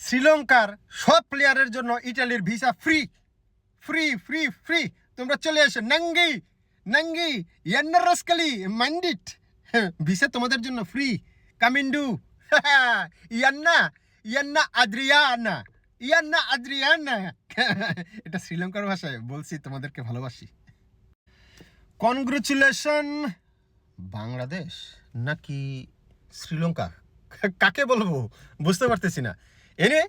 শ্রীলঙ্কার সব প্লেয়ারের জন্য ইটালির visa free free free free তোমরা চলে এসো। নাঙ্গি নাঙ্গি ইয়ান্না রসকালি, মান্ডিট। ভিসা তোমাদের জন্য ফ্রি কামিন্ডু, ইয়ান্না ইয়ান্না আদ্রিয়ানা ইয়ান্না আদ্রিয়ানা। এটা শ্রীলঙ্কার ভাষায় বলছি, তোমাদেরকে ভালোবাসি। কনগ্রেচুলেশন বাংলাদেশ নাকি শ্রীলঙ্কা? কাকে বলব? বুঝতে পারতেছি না। এনে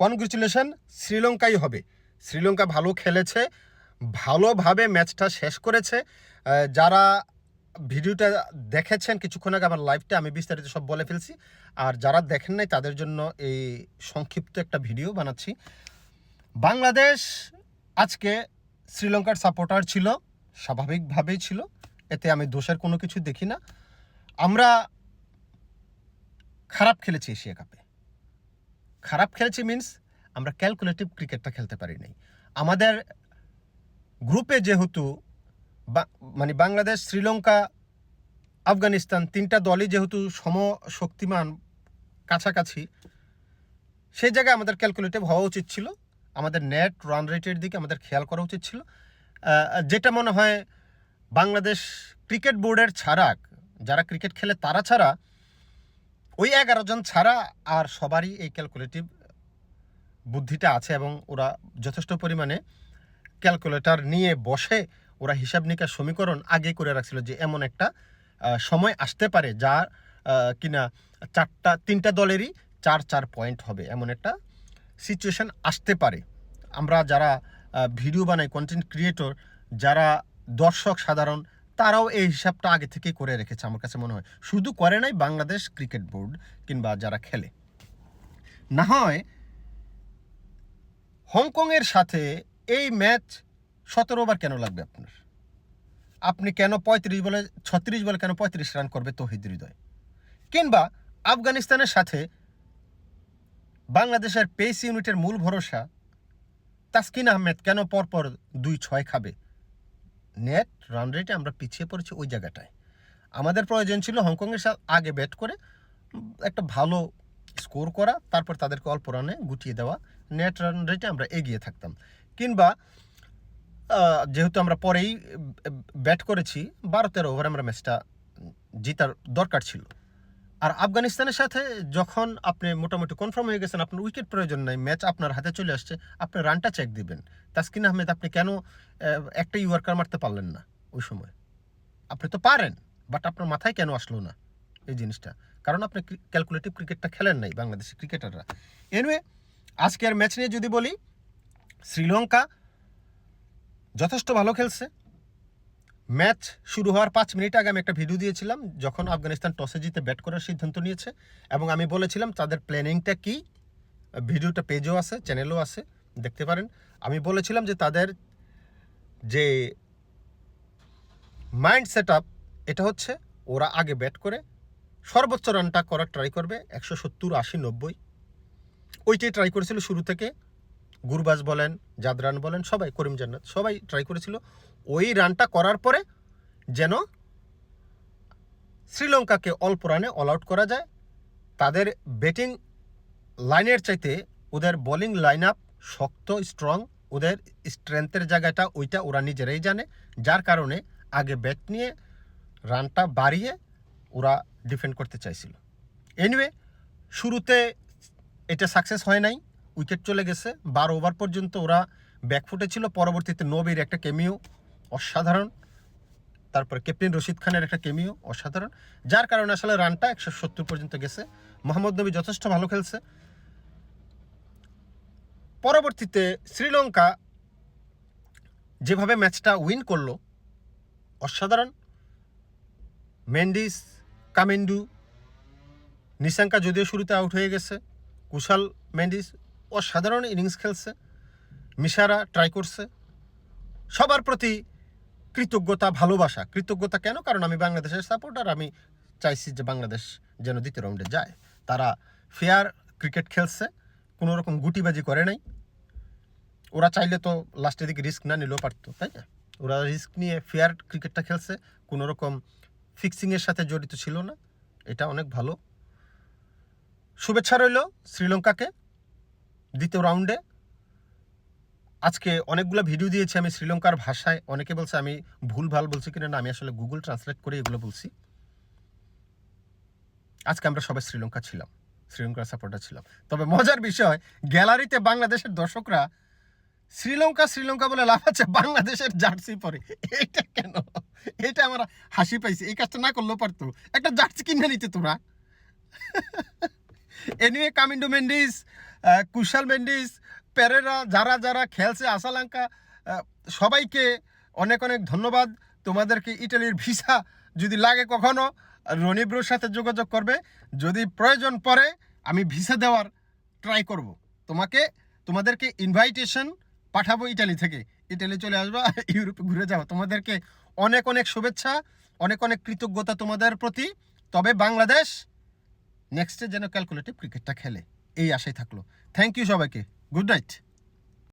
কনগ্রেচুলেশন শ্রীলঙ্কাই হবে। শ্রীলঙ্কা ভালো খেলেছে, ভালোভাবে ম্যাচটা শেষ করেছে। যারা ভিডিওটা দেখেছেন কিছুক্ষণ আগে আমার লাইভটা আমি বিস্তারিত সব বলে ফেলছি। আর যারা দেখেন নাই, তাদের জন্য এই সংক্ষিপ্ত একটা ভিডিও বানাচ্ছি। বাংলাদেশ আজকে শ্রীলঙ্কার সাপোর্টার ছিল, স্বাভাবিকভাবেই ছিল। এতে আমি দোষের কোনো কিছু দেখি না। আমরা খারাপ খেলেছি এশিয়া কাপে। খারাপ খেলছি মিন্স আমরা ক্যালকুলেটিভ ক্রিকেটটা খেলতে পারি নাই। আমাদের গ্রুপে যেহেতু মানে বাংলাদেশ, শ্রীলঙ্কা, আফগানিস্তান তিনটা দলই যেহেতু সম শক্তিমান কাছাকাছি, সেই জায়গায় আমাদের ক্যালকুলেটিভ হওয়া উচিত ছিল। আমাদের নেট রান রেটের দিকে আমাদের খেয়াল করা উচিত ছিল। যেটা মনে হয় বাংলাদেশ ক্রিকেট বোর্ডের ছাড়া যারা ক্রিকেট খেলে তারা ছাড়া ওই এগারো জন ছাড়া আর সবারই এই ক্যালকুলেটিভ বুদ্ধিটা আছে এবং ওরা যথেষ্ট পরিমাণে ক্যালকুলেটর নিয়ে বসে ওরা হিসাব নিকাশ সমীকরণ আগে করে রাখছিল যে এমন একটা সময় আসতে পারে যা কিনা চারটা, তিনটা দলেরই চার চার পয়েন্ট হবে। এমন একটা সিচুয়েশন আসতে পারে। আমরা যারা ভিডিও বানাই কন্টেন্ট ক্রিয়েটর যারা দর্শক সাধারণ তারাও এই হিসাবটা আগে থেকেই করে রেখেছে আমার কাছে মনে হয়। শুধু করে নাই বাংলাদেশ ক্রিকেট বোর্ড কিংবা যারা খেলে। না হয় হংকংয়ের সাথে এই ম্যাচ সতেরো ওভার কেন লাগবে আপনার? আপনি কেন পঁয়ত্রিশ বলে, ছত্রিশ বলে কেন পঁয়ত্রিশ রান করবে তহিদ হৃদয়? কিংবা আফগানিস্তানের সাথে বাংলাদেশের পেস ইউনিটের মূল ভরসা তাসকিন আহমেদ কেন পরপর দুই ছয় খাবে? নেট রান রেটে আমরা পিছিয়ে পড়েছি ওই জায়গাটায়। আমাদের প্রয়োজন ছিল হংকংয়ের সাথে আগে ব্যাট করে একটা ভালো স্কোর করা, তারপর তাদেরকে অল্প রানে গুটিয়ে দেওয়া নেট রান রেটে আমরা এগিয়ে থাকতাম। কিংবা যেহেতু আমরা পরেই ব্যাট করেছি, বারো তেরো ওভার আমরা ম্যাচটা জিতার দরকার ছিল। আর আফগানিস্তানের সাথে যখন আপনি মোটামুটি কনফার্ম হয়ে গেছেন, আপনার উইকেট প্রয়োজন নাই ম্যাচ আপনার হাতে চলে আসছে, আপনি রানটা চেক দিবেন। তাসকিন আহমেদ, আপনি কেন একটা ইউয়ার্কার মারতে পারলেন না ওই সময়? আপনি তো পারেন বাট আপনার মাথায় কেন আসলো না এই জিনিসটা? কারণ আপনি ক্যালকুলেটিভ ক্রিকেটটা খেলেন নাই বাংলাদেশি ক্রিকেটাররা এনিওয়ে আজকের ম্যাচ নিয়ে যদি বলি, শ্রীলঙ্কা যথেষ্ট ভালো খেলছে ম্যাচ শুরু হওয়ার পাঁচ মিনিট আগে আমি একটা ভিডিও দিয়েছিলাম, যখন আফগানিস্তান টসে জিতে ব্যাট করার সিদ্ধান্ত নিয়েছে। এবং আমি বলেছিলাম, তাদের প্ল্যানিংটা কি? ভিডিওটা পেজও আছে, চ্যানেলও আছে, দেখতে পারেন। আমি বলেছিলাম যে তাদের যে মাইন্ড সেট এটা হচ্ছে ওরা আগে ব্যাট করে, সর্বোচ্চ রানটা করার ট্রাই করবে, একশো সত্তর, আশি, নব্বই। ওইটাই ট্রাই করেছিল শুরু থেকে। গুরবাজ বলেন, জাদরান বলেন, সবাই, করিম জান্নাত, সবাই ট্রাই করেছিল। ওই রানটা করার পরে যেন শ্রীলঙ্কাকে অল্প রানে অল আউট করা যায়। তাদের ব্যাটিং লাইনের চাইতে ওদের বোলিং লাইন আপ শক্ত স্ট্রং ওদের স্ট্রেংথের জায়গাটা ওইটা ওরা নিজেরাই জানে। যার কারণে আগে ব্যাট নিয়ে রানটা বাড়িয়ে ওরা ডিফেন্ড করতে চাইছিল। এনিওয়ে শুরুতে এটা সাকসেস হয় নাই। উইকেট চলে গেছে। বারো ওভার পর্যন্ত ওরা ব্যাকফুটে ছিল। পরবর্তীতে নবীর একটা কেমিও অসাধারণ। তারপরে ক্যাপ্টেন রশিদ খানের একটা কেমিও অসাধারণ। যার কারণে আসলে রানটা একশো সত্তর পর্যন্ত গেছে। মোহাম্মদ নবী যথেষ্ট ভালো খেলছে। পরবর্তীতে শ্রীলঙ্কা যেভাবে ম্যাচটা উইন করল, অসাধারণ। মেন্ডিস কামেন্ডু নিশাঙ্কা যদিও শুরুতে আউট হয়ে গেছে, কুশাল মেন্ডিস অসাধারণ ইনিংস খেলছে, মিশারা ট্রাই করছে। সবার প্রতি কৃতজ্ঞতা, ভালোবাসা। কৃতজ্ঞতা কেন? কারণ আমি বাংলাদেশের সাপোর্টার আমি চাইছি যে বাংলাদেশ যেন দ্বিতীয় রাউন্ডে যায়। তারা ফেয়ার ক্রিকেট খেলছে, কোনো রকম গুটিবাজি করে নাই। ওরা চাইলে তো লাস্টের দিকে রিস্ক না নিলেও পারতো, তাই না? ওরা রিস্ক নিয়ে ফেয়ার ক্রিকেটটা খেলছে, কোনো রকম ফিক্সিংয়ের সাথে জড়িত ছিল না। এটা অনেক ভালো। শুভেচ্ছা রইল শ্রীলঙ্কাকে। দ্বিতীয় রাউন্ডে আজকে অনেকগুলো ভিডিও দিয়েছি আমি শ্রীলঙ্কার ভাষায়। অনেকে বলছে আমি ভুল ভালো বলছি কিনা না, আমি আসলে গুগল ট্রান্সলেট করে এগুলো বলছি। আজকে আমরা সবাই শ্রীলঙ্কা ছিলাম শ্রীলঙ্কার সাপোর্টার ছিলাম। তবে মজার বিষয় গ্যালারিতে বাংলাদেশের দর্শকরা শ্রীলঙ্কা শ্রীলঙ্কা বলে লাফাচ্ছে বাংলাদেশের জার্সি পরে। এটা কেন? এটা আমার হাসি পাইছে, এই কাজটা না করলেও পারতো। একটা জার্সি কিনে নিতে তোরা। এনিওয়ে কামিন্ডো মেন্ডিস কুশাল মেন্ডিস প্যারেরা যারা যারা খেলছে আসালাঙ্কা সবাইকে অনেক অনেক ধন্যবাদ। তোমাদেরকে ইটালির ভিসা যদি লাগে কখনো রনিব্রোর সাথে যোগাযোগ করবে। যদি প্রয়োজন পড়ে, আমি ভিসা দেওয়ার ট্রাই করব। তোমাকে, তোমাদেরকে ইনভাইটেশন পাঠাবো ইটালি থেকে। ইটালি চলে আসবা ইউরোপে ঘুরে যাও। তোমাদেরকে অনেক অনেক শুভেচ্ছা, অনেক অনেক কৃতজ্ঞতা তোমাদের প্রতি। তবে বাংলাদেশ নেক্সটে যেন ক্যালকুলেটিভ ক্রিকেটটা খেলে। এই আশাই থাকল। থ্যাংক ইউ সবাইকে। Good night